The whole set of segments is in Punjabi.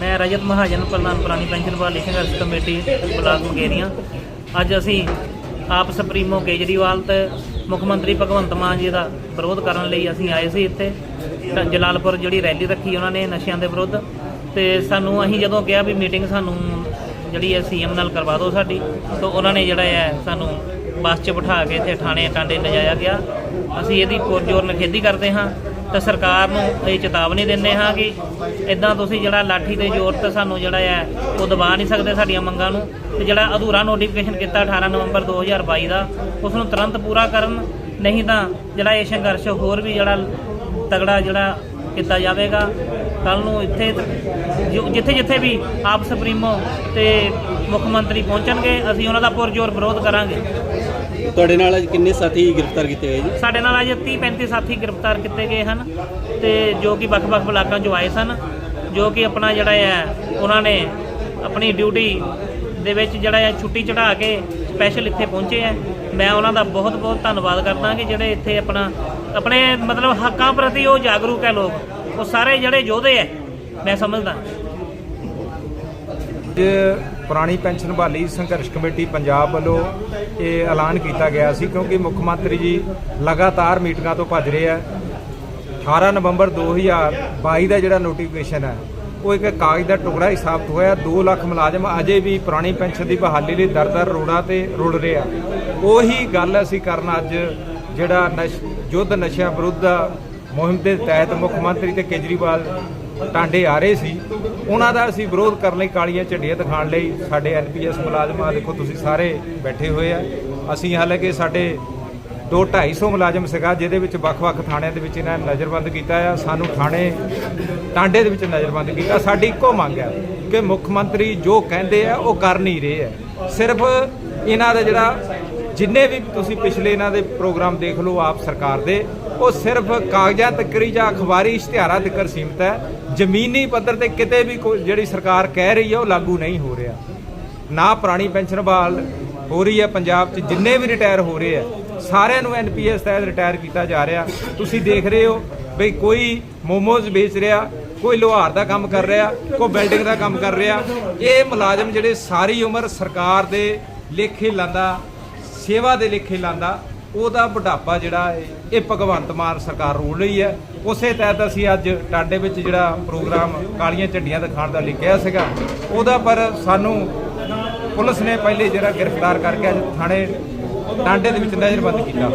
ਮੈਂ ਰਜਤ ਮਹਾਜਨ ਪ੍ਰਧਾਨ ਪੁਰਾਣੀ ਪੈਨਸ਼ਨ ਵਾਲੀ ਸੰਘਰਸ਼ ਕਮੇਟੀ ਬਲਾਕ ਮੁਕੇਰੀਆਂ। ਅੱਜ ਅਸੀਂ ਆਪ ਸੁਪਰੀਮੋ ਕੇਜਰੀਵਾਲ ਤੇ ਮੁੱਖ ਮੰਤਰੀ ਭਗਵੰਤ ਮਾਨ ਜੀ ਦਾ ਵਿਰੋਧ ਕਰਨ ਲਈ ਅਸੀਂ ਆਏ ਸੀ ਇੱਥੇ। ਜਲਾਲਪੁਰ ਜਿਹੜੀ ਰੈਲੀ ਰੱਖੀ ਉਹਨਾਂ ਨੇ ਨਸ਼ਿਆਂ ਦੇ ਵਿਰੁੱਧ। ਤੇ ਸਾਨੂੰ ਅਸੀਂ ਜਦੋਂ ਕਿਹਾ ਵੀ ਮੀਟਿੰਗ ਸਾਨੂੰ ਜਿਹੜੀ ਹੈ ਸੀਐਮ ਨਾਲ ਕਰਵਾ ਦਿਓ ਸਾਡੀ, ਤਾਂ ਉਹਨਾਂ ਨੇ ਜਿਹੜਾ ਹੈ ਸਾਨੂੰ ਬੱਸ 'ਚ ਬਿਠਾ ਕੇ ਇੱਥੇ ਥਾਣੇ ਟਾਂਡੇ ਲਿਜਾਇਆ ਗਿਆ। ਅਸੀਂ ਇਹਦੀ ਪੁਰਜੋਰ ਨਿਖੇਧੀ ਕਰਦੇ ਹਾਂ। ਤਾਂ ਸਰਕਾਰ ਨੂੰ ਇਹ ਚੇਤਾਵਨੀ ਦਿੰਦੇ ਹਾਂ ਕਿ ਇਦਾਂ ਤੁਸੀਂ ਜਿਹੜਾ ਲਾਠੀ ਦੇ ਜ਼ੋਰ ਤੇ ਸਾਨੂੰ ਜਿਹੜਾ ਹੈ, ਉਹ ਦਬਾ ਨਹੀਂ ਸਕਦੇ ਸਾਡੀਆਂ ਮੰਗਾਂ ਨੂੰ। ਤੇ ਜਿਹੜਾ ਅਧੂਰਾ ਨੋਟੀਫਿਕੇਸ਼ਨ ਕੀਤਾ 18 ਨਵੰਬਰ 2022 ਦਾ, ਉਸ ਨੂੰ ਤੁਰੰਤ ਪੂਰਾ ਕਰਨ, ਨਹੀਂ ਤਾਂ ਜਿਹੜਾ ਇਹ ਸੰਘਰਸ਼ ਹੋਰ ਵੀ ਜਿਹੜਾ ਤਗੜਾ ਜਿਹੜਾ ਕੀਤਾ ਜਾਵੇਗਾ। ਕੱਲ ਨੂੰ ਇੱਥੇ ਜਿੱਥੇ ਜਿੱਥੇ ਵੀ ਆਪ ਸੁਪਰੀਮੋ ਤੇ ਮੁੱਖ ਮੰਤਰੀ ਪਹੁੰਚਣਗੇ, ਅਸੀਂ ਉਹਨਾਂ ਦਾ ਪੁਰਜੋਰ ਵਿਰੋਧ ਕਰਾਂਗੇ। ਤੁਹਾਡੇ ਨਾਲ ਅੱਜ ਕਿੰਨੇ ਸਾਥੀ ਗ੍ਰਿਫਤਾਰ ਕੀਤੇ ਗਏ ਜੀ? ਸਾਡੇ ਨਾਲ ਅਜੇ 30 35 ਸਾਥੀ ਗ੍ਰਿਫਤਾਰ ਕੀਤੇ ਗਏ ਹਨ ਤੇ ਜੋ ਕਿ ਵੱਖ-ਵੱਖ ਬਲਾਕਾਂ 'ਚੋਂ ਆਏ ਸਨ ਜੋ ਕਿ ਆਪਣਾ ਜਿਹੜਾ ਹੈ ਉਹਨਾਂ ਨੇ ਆਪਣੀ ਡਿਊਟੀ ਦੇ ਵਿੱਚ ਜਿਹੜਾ ਹੈ ਛੁੱਟੀ ਚੜਾ ਕੇ ਸਪੈਸ਼ਲ ਇੱਥੇ ਪਹੁੰਚੇ ਹੈ। ਮੈਂ ਉਹਨਾਂ ਦਾ ਬਹੁਤ-ਬਹੁਤ ਧੰਨਵਾਦ ਕਰਦਾ ਕਿ ਜਿਹੜੇ ਇੱਥੇ ਆਪਣਾ ਆਪਣੇ ਮਤਲਬ ਹੱਕਾਂ ਪ੍ਰਤੀ ਉਹ ਜਾਗਰੂਕ ਹੈ ਲੋਕ ਉਹ ਸਾਰੇ ਜਿਹੜੇ ਯੋਧੇ ਹੈ ਮੈਂ ਸਮਝਦਾ। ਪੁਰਾਣੀ ਪੈਨਸ਼ਨ ਬਹਾਲੀ ਸੰਘਰਸ਼ ਕਮੇਟੀ ਪੰਜਾਬ ਵੱਲੋਂ ਇਹ ਐਲਾਨ ਕੀਤਾ ਗਿਆ ਸੀ ਕਿਉਂਕਿ ਮੁੱਖ ਮੰਤਰੀ ਜੀ ਲਗਾਤਾਰ ਮੀਟਿੰਗਾਂ ਤੋਂ ਭੱਜ ਰਹੇ ਆ। 18 ਨਵੰਬਰ 2022 ਦਾ ਜਿਹੜਾ ਨੋਟੀਫਿਕੇਸ਼ਨ ਹੈ, ਉਹ ਇੱਕ ਕਾਗਜ਼ ਦਾ ਟੁਕੜਾ ਹੀ ਸਾਬਤ ਹੋਇਆ। 2 ਲੱਖ ਮੁਲਾਜ਼ਮ ਅਜੇ ਵੀ ਪੁਰਾਣੀ ਪੈਨਸ਼ਨ ਦੀ ਬਹਾਲੀ ਲਈ ਦਰ-ਦਰ ਰੋਡਾਂ ਤੇ ਰੁੜ ਰਹੇ ਆ। ਉਹੀ ਗੱਲ ਅਸੀਂ ਕਰਨ ਅੱਜ ਜਿਹੜਾ ਨਸ਼ ਯੁੱਧ ਨਸ਼ਿਆਂ ਵਿਰੁੱਧ ਮੁਹਿੰਮ ਦੇ ਤਹਿਤ ਮੁੱਖ ਮੰਤਰੀ ਤੇ ਕੇਜਰੀਵਾਲ ਟਾਂਡੇ ਆ ਰਹੇ ਸੀ। ਉਹਨਾਂ ਦਾ ਅਸੀਂ ਵਿਰੋਧ ਕਰਨ ਲਈ ਕਾਲੀਆਂ ਝੰਡੀਆਂ ਦਿਖਾਉਣ ਲਈ ਸਾਡੇ ਐਨਪੀਐਸ ਮੁਲਾਜ਼ਮ ਆ ਦੇਖੋ ਤੁਸੀਂ ਸਾਰੇ ਬੈਠੇ ਹੋਏ ਆ। ਅਸੀਂ ਹਾਲਾਂਕਿ ਸਾਡੇ ਦੋ 250 ਮੁਲਾਜ਼ਮ ਸੀਗਾ, ਜਿਹਦੇ ਵਿੱਚ ਵੱਖ-ਵੱਖ ਥਾਣਿਆਂ ਦੇ ਵਿੱਚ ਇਹਨਾਂ ਨੇ ਨਜ਼ਰਬੰਦ ਕੀਤਾ ਆ। ਸਾਨੂੰ ਥਾਣੇ ਟਾਂਡੇ ਦੇ ਵਿੱਚ ਨਜ਼ਰਬੰਦ ਕੀਤਾ। ਸਾਡੀ ਇੱਕੋ ਮੰਗ ਹੈ ਕਿ ਮੁੱਖ ਮੰਤਰੀ ਜੋ ਕਹਿੰਦੇ ਆ, ਉਹ ਕਰ ਨਹੀਂ ਰਹੇ ਆ। ਸਿਰਫ ਇਹਨਾਂ ਦਾ ਜਿਹੜਾ ਜਿੰਨੇ ਵੀ ਤੁਸੀਂ ਪਿਛਲੇ ਇਹਨਾਂ ਦੇ ਪ੍ਰੋਗਰਾਮ ਦੇਖ ਲਓ, ਆਪ ਸਰਕਾਰ ਦੇ ਉਹ ਸਿਰਫ ਕਾਗਜ਼ਾਂ ਤੱਕਰੀ ਜਾਂ ਅਖਬਾਰੀ ਇਸ਼ਤਿਹਾਰਾਂ ਤੱਕ ਸੀਮਤ ਹੈ। ਜ਼ਮੀਨੀ ਪੱਧਰ ਤੇ ਕਿਤੇ ਵੀ ਕੋਈ ਜਿਹੜੀ ਸਰਕਾਰ ਕਹਿ ਰਹੀ ਹੈ, ਉਹ ਲਾਗੂ ਨਹੀਂ ਹੋ ਰਿਹਾ। ਨਾ ਪੁਰਾਣੀ ਪੈਨਸ਼ਨ ਬਹਾਲ ਹੋ ਰਹੀ ਹੈ, ਪੰਜਾਬ 'ਚ ਜਿੰਨੇ ਵੀ ਰਿਟਾਇਰ ਹੋ ਰਹੇ ਆ ਸਾਰਿਆਂ ਨੂੰ ਐਨਪੀਐਸ ਤਹਿਤ ਰਿਟਾਇਰ ਕੀਤਾ ਜਾ ਰਿਹਾ। ਤੁਸੀਂ ਦੇਖ ਰਹੇ ਹੋ ਬਈ ਕੋਈ ਮੋਮੋਜ਼ ਵੇਚ ਰਿਹਾ, ਕੋਈ ਲੋਹਾਰ ਦਾ ਕੰਮ ਕਰ ਰਿਹਾ, ਕੋਈ ਬਿਲਡਿੰਗ ਦਾ ਕੰਮ ਕਰ ਰਿਹਾ। ਇਹ ਮੁਲਾਜ਼ਮ ਜਿਹੜੇ ਸਾਰੀ ਉਮਰ ਸਰਕਾਰ ਦੇ ਲੇਖੇ ਲਾਂਦਾ, ਸੇਵਾ ਦੇ ਲੇਖੇ ਲਾਂਦਾ ਉਹਦਾ ਬੁਢਾਪਾ ਜਿਹੜਾ ਇਹ ਭਗਵੰਤ ਮਾਨ ਸਰਕਾਰ ਰੋਲ ਰਹੀ ਹੈ। ਉਸੇ ਤਹਿਤ ਅਸੀਂ ਅੱਜ ਟਾਂਡੇ ਵਿੱਚ ਜਿਹੜਾ ਪ੍ਰੋਗਰਾਮ ਕਾਲੀਆਂ ਝੰਡੀਆਂ ਦਿਖਾਉਣ ਦਾ ਲਿਖਿਆ ਸੀਗਾ, ਉਹਦਾ ਪਰ ਸਾਨੂੰ ਪੁਲਿਸ ਨੇ ਪਹਿਲੇ ਜਿਹੜਾ ਗ੍ਰਿਫਤਾਰ ਕਰਕੇ ਅੱਜ ਥਾਣੇ ਟਾਂਡੇ ਦੇ ਵਿੱਚ ਨਜ਼ਰਬੰਦ ਕੀਤਾ।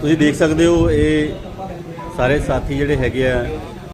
ਤੁਸੀਂ ਦੇਖ ਸਕਦੇ ਹੋ, ਇਹ ਸਾਰੇ ਸਾਥੀ ਜਿਹੜੇ ਹੈਗੇ ਆ